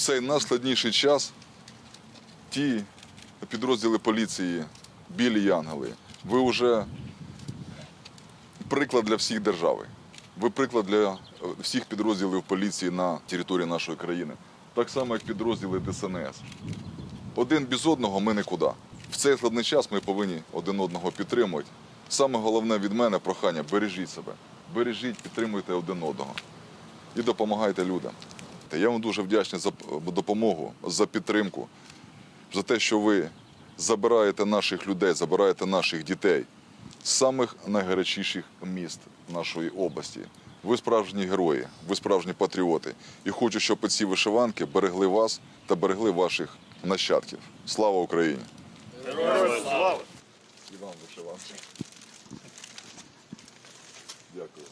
цей найскладніший час ті підрозділи поліції, білі янголи, ви вже приклад для всіх держави. Ви приклад для е, всіх підрозділів поліції на території нашої країни. Так само, як підрозділи ДСНС. Один без одного ми нікуди. В цей складний час ми повинні один одного підтримувати. Саме головне від мене прохання бережіть себе, бережіть, підтримуйте один одного і допомагайте людям. Та Я вам дуже вдячний за допомогу, за підтримку, за те, що ви забираєте наших людей, забираєте наших дітей з самих найгарячіших міст нашої області. Ви справжні герої, ви справжні патріоти. І хочу, щоб ці вишиванки берегли вас та берегли ваших нащадків. Слава Україні! Героям слава! І вам вишиванки. Дякую.